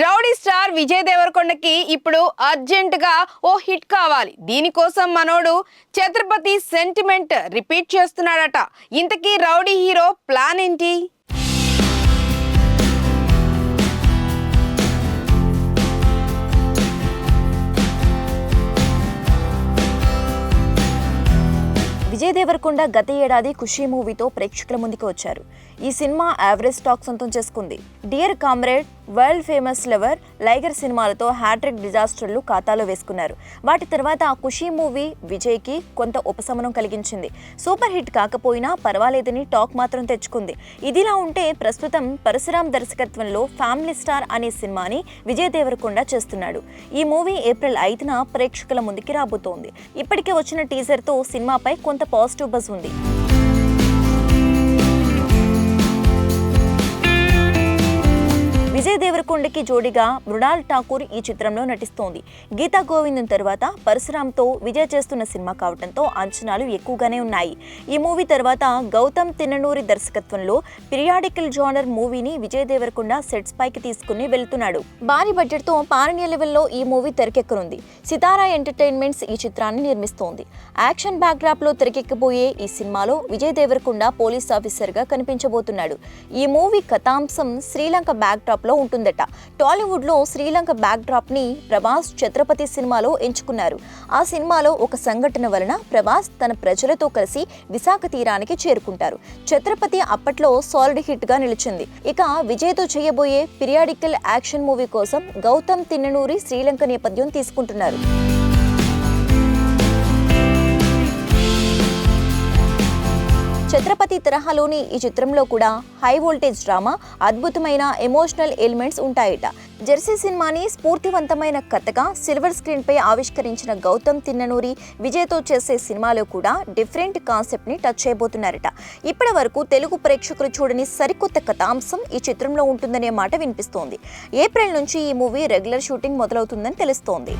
Rowdy star Vijay దేవరకొండకి ఇప్పుడు అర్జెంటుగా ఓ hit కావాలి. దీనికోసం మనోడు ఛత్రపతి సెంటిమెంట్ రిపీట్ చేస్తున్నాడట. ఇంతకీ రౌడీ హీరో ప్లాన్ ఏంటి? విజయ్ దేవరకొండ గత ఏడాది ఖుషీ మూవీతో ప్రేక్షకుల ముందుకు వచ్చారు. ఈ సినిమా యావరేజ్ టాక్ సొంతం చేసుకుంది. Dear Comrade World Famous Lover Liger సినిమాలతో హ్యాట్రిక్ డిజాస్టర్లు ఖాతాలో వేసుకున్నారు. వాటి తర్వాత ఆ ఖుషీ మూవీ విజయ్కి కొంత ఉపశమనం కలిగించింది. సూపర్ హిట్ కాకపోయినా పర్వాలేదని టాక్ మాత్రం తెచ్చుకుంది. ఇదిలా ఉంటే ప్రస్తుతం పరశురామ్ దర్శకత్వంలో ఫ్యామిలీ స్టార్ అనే సినిమాని విజయ్ దేవరకొండ చేస్తున్నాడు. ఈ మూవీ ఏప్రిల్ ఐదున ప్రేక్షకుల ముందుకి రాబోతోంది. ఇప్పటికే వచ్చిన టీజర్తో సినిమాపై కొంత పాజిటివ్ బజ్ ఉంది. కొండకి జోడిగా మృణాల్ ఠాకూర్ ఈ చిత్రంలో నటిస్తోంది. గీతా గోవిందం తర్వాత పరశురామ్తో విజయ్ చేస్తున్న సినిమా కావడంతో అంచనాలు ఎక్కువగానే ఉన్నాయి. ఈ మూవీ తర్వాత గౌతమ్ తిన్ననూరి దర్శకత్వంలో పిరియాడికల్ జానర్ మూవీని విజయ్ దేవరకొండ సెట్స్ పైకి తీసుకుని వెళ్తున్నాడు. భారీ బడ్జెట్తో పారణ్య లెవెల్లో ఈ మూవీ తెరకెక్కనుంది. సితారా ఎంటర్టైన్మెంట్స్ ఈ చిత్రాన్ని నిర్మిస్తోంది. యాక్షన్ బ్యాక్డ్రాప్లో తెరకెక్కబోయే ఈ సినిమాలో విజయ్ దేవరకొండ పోలీస్ ఆఫీసర్గా కనిపించబోతున్నాడు. ఈ మూవీ కథాంశం శ్రీలంక బ్యాక్డ్రాప్లో ఉంటుందట. టాలీవుడ్లో శ్రీలంక బ్యాక్డ్రాప్ని ప్రభాస్ ఛత్రపతి సినిమాలో ఎంచుకున్నారు. ఆ సినిమాలో ఒక సంఘటన వలన ప్రభాస్ తన ప్రజలతో కలిసి విశాఖ తీరానికి చేరుకుంటారు. ఛత్రపతి అప్పట్లో సాలిడ్ హిట్గా నిలిచింది. ఇక విజయ్తో చేయబోయే పిరియాడికల్ యాక్షన్ మూవీ కోసం గౌతమ్ తిన్ననూరి శ్రీలంక నేపథ్యం తీసుకుంటున్నారు. తరహాలోని ఈ చిత్రంలో కూడా హై వోల్టేజ్ డ్రామా అద్భుతమైన ఎమోషనల్ ఎలిమెంట్స్ ఉంటాయట. జెర్సీ సినిమాని స్ఫూర్తివంతమైన కథగా సిల్వర్ స్క్రీన్పై ఆవిష్కరించిన గౌతమ్ తిన్ననూరి విజయ్తో చేసే సినిమాలో కూడా డిఫరెంట్ కాన్సెప్ట్ని టచ్ చేయబోతున్నారట. ఇప్పటి వరకు తెలుగు ప్రేక్షకులు చూడని సరికొత్త కథాంశం ఈ చిత్రంలో ఉంటుందనే మాట వినిపిస్తోంది. ఏప్రిల్ నుంచి ఈ మూవీ రెగ్యులర్ షూటింగ్ మొదలవుతుందని తెలుస్తోంది.